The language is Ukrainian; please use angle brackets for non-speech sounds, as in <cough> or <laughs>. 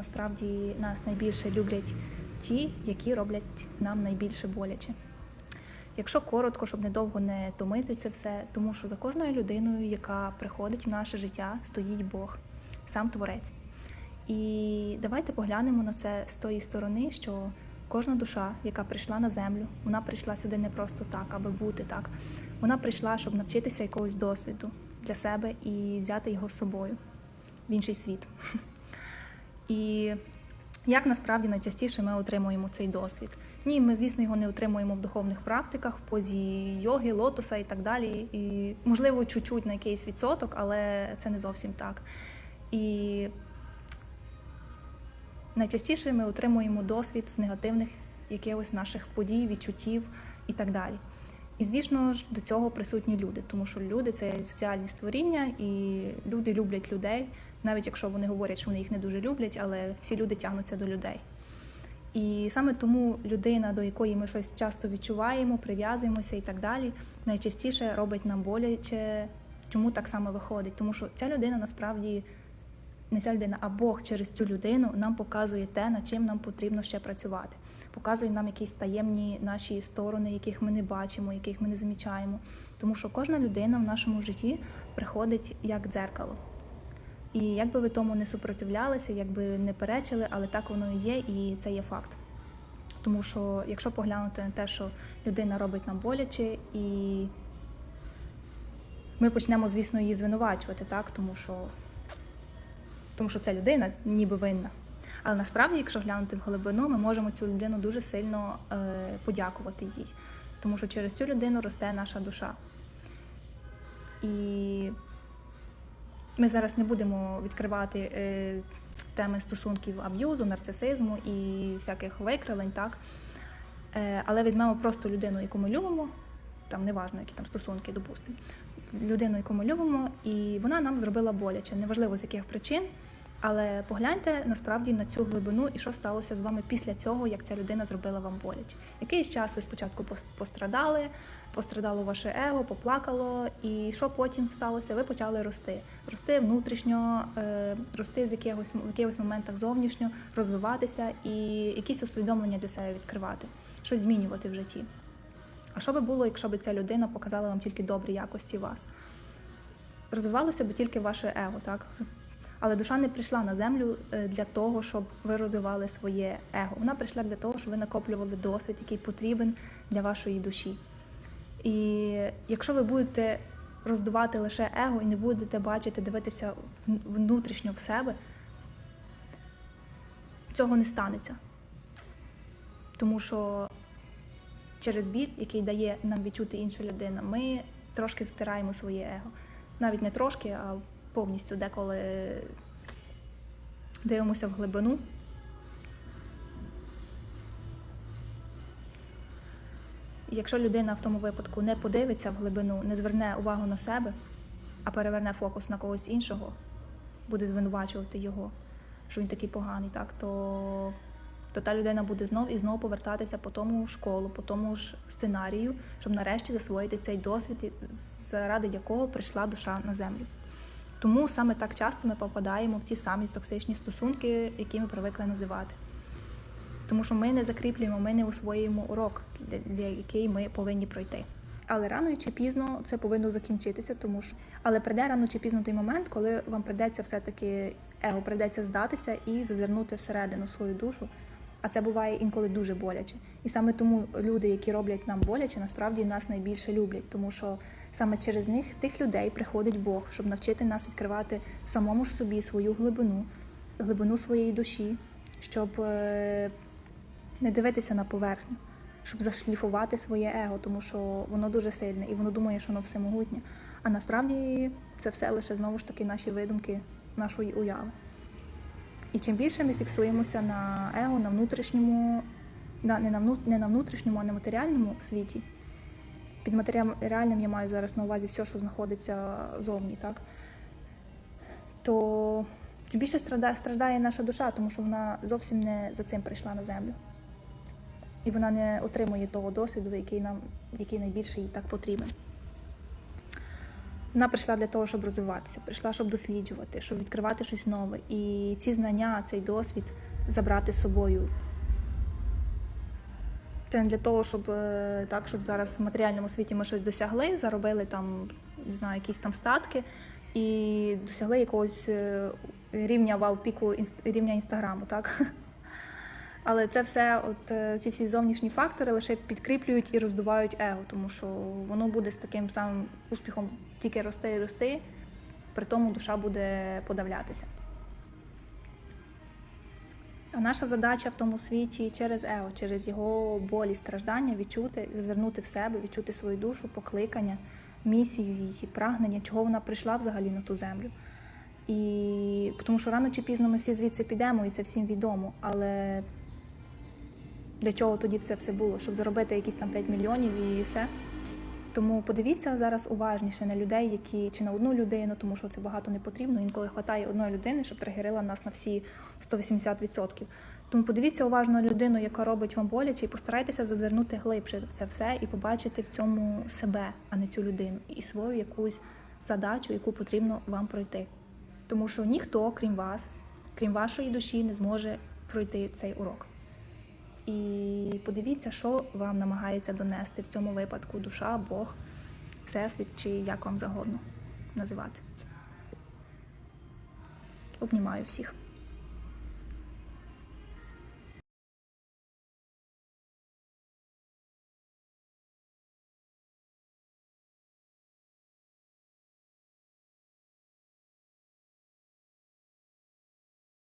насправді нас найбільше люблять ті, які роблять нам найбільше боляче. Якщо коротко, щоб недовго не томити це все, тому що за кожною людиною, яка приходить в наше життя, стоїть Бог, сам Творець. І давайте поглянемо на це з тої сторони, що кожна душа, яка прийшла на землю, вона прийшла сюди не просто так, аби бути так. Вона прийшла, щоб навчитися якогось досвіду для себе і взяти його з собою в інший світ. І як насправді найчастіше ми отримуємо цей досвід? Ні, ми, звісно, його не отримуємо в духовних практиках, в позі йоги, лотоса і так далі. І, можливо, чуть-чуть на якийсь відсоток, але це не зовсім так. І найчастіше ми отримуємо досвід з негативних якихось наших подій, відчуттів і так далі. І звісно ж до цього присутні люди, тому що люди це соціальні створіння, і люди люблять людей, навіть якщо вони говорять, що вони їх не дуже люблять, але всі люди тягнуться до людей. І саме тому людина, до якої ми щось часто відчуваємо, прив'язуємося і так далі, найчастіше робить нам боляче. Чому так само виходить? Тому що ця людина насправді не ця людина, а Бог через цю людину нам показує те, над чим нам потрібно ще працювати. Показує нам якісь таємні наші сторони, яких ми не бачимо, яких ми не замічаємо. Тому що кожна людина в нашому житті приходить як дзеркало. І як би ви тому не супротивлялися, як би не перечили, але так воно і є, і це є факт. Тому що, якщо поглянути на те, що людина робить нам боляче, і ми почнемо, звісно, її звинувачувати, так? тому що тому що ця людина ніби винна. Але насправді, якщо глянути в глибину, ми можемо цю людину дуже сильно е, подякувати їй, тому що через цю людину росте наша душа. І ми зараз не будемо відкривати е, теми стосунків аб'юзу, нарцисизму і всяких викрилень, так? Е, але візьмемо просто людину, яку ми любимо, там неважно, які там стосунки, допустимо, людину, яку ми любимо, і вона нам зробила боляче, неважливо з яких причин. Але погляньте насправді на цю глибину і що сталося з вами після цього, як ця людина зробила вам боляче. Якийсь час ви спочатку пострадали, пострадало ваше его, поплакало, і що потім сталося? Ви почали рости, рости внутрішньо, е, рости з якихось в якихось моментах зовнішньо, розвиватися і якісь усвідомлення для себе відкривати, щось змінювати в житті. А що би було, якщо б ця людина показала вам тільки добрі якості вас? Розвивалося б тільки ваше его, так? Але душа не прийшла на землю е, для того, щоб ви розвивали своє его. Вона прийшла для того, щоб ви накоплювали досвід, який потрібен для вашої душі. І якщо ви будете роздувати лише его і не будете бачити, дивитися внутрішньо в себе, цього не станеться. Тому що через біль, який дає нам відчути інша людина, ми трошки стираємо своє его. Навіть не трошки, а повністю деколи дивимося в глибину. Якщо людина в тому випадку не подивиться в глибину, не зверне увагу на себе, а переверне фокус на когось іншого, буде звинувачувати його, що він такий поганий, так, то то та людина буде знов і знов повертатися по тому школу, по тому ж сценарію, щоб нарешті засвоїти цей досвід, заради якого прийшла душа на землю. Тому саме так часто ми попадаємо в ті самі токсичні стосунки, які ми привикли називати. Тому що ми не закріплюємо, ми не усвоюємо урок, для, для який ми повинні пройти. Але рано чи пізно це повинно закінчитися, тому що але прийде рано чи пізно той момент, коли вам прийдеться все-таки его прийдеться здатися і зазирнути всередину свою душу. А це буває інколи дуже боляче. І саме тому люди, які роблять нам боляче, насправді нас найбільше люблять, тому що саме через них тих людей приходить Бог, щоб навчити нас відкривати самому ж собі свою глибину, глибину своєї душі, щоб е, не дивитися на поверхню, щоб зашліфувати своє его, тому що воно дуже сильне і воно думає, що воно всемогутнє. А насправді це все лише знову ж таки наші видумки, нашої уяви. І чим більше ми фіксуємося на его, на внутрішньому, на, не, на, внутрішньому, а на матеріальному світі. Під матеріальним я маю зараз на увазі все, що знаходиться зовні, так? То тим більше страждає, наша душа, тому що вона зовсім не за цим прийшла на землю. І вона не отримує того досвіду, який нам, який найбільше їй так потрібен. Вона прийшла для того, щоб розвиватися, прийшла, щоб досліджувати, щоб відкривати щось нове. І ці знання, цей досвід забрати з собою. Це не для того, щоб е, так, щоб зараз в матеріальному світі ми щось досягли, заробили там, не знаю, якісь там статки і досягли якогось е, рівня вау-піку рівня інстаграму, так? <laughs> Але це все, от е, ці всі зовнішні фактори лише підкріплюють і роздувають его, тому що воно буде з таким самим успіхом тільки рости і рости, при тому душа буде подавлятися. А наша задача в тому світі через его, через його болі, страждання відчути, зазирнути в себе, відчути свою душу, покликання, місію її, прагнення, чого вона прийшла взагалі на ту землю. І тому що рано чи пізно ми всі звідси підемо, і це всім відомо. Але для чого тоді все все було? Щоб заробити якісь там 5 мільйонів і все. Тому подивіться зараз уважніше на людей, які чи на одну людину, тому що це багато не потрібно. Інколи вистачає одної людини, щоб тригерила нас на всі 180%. Тому подивіться уважно на людину, яка робить вам боляче, і постарайтеся зазирнути глибше в це все і побачити в цьому себе, а не цю людину, і свою якусь задачу, яку потрібно вам пройти. Тому що ніхто, крім вас, крім вашої душі, не зможе пройти цей урок. І подивіться, що вам намагається донести в цьому випадку душа, Бог, Всесвіт чи як вам загодно називати. Обнімаю всіх.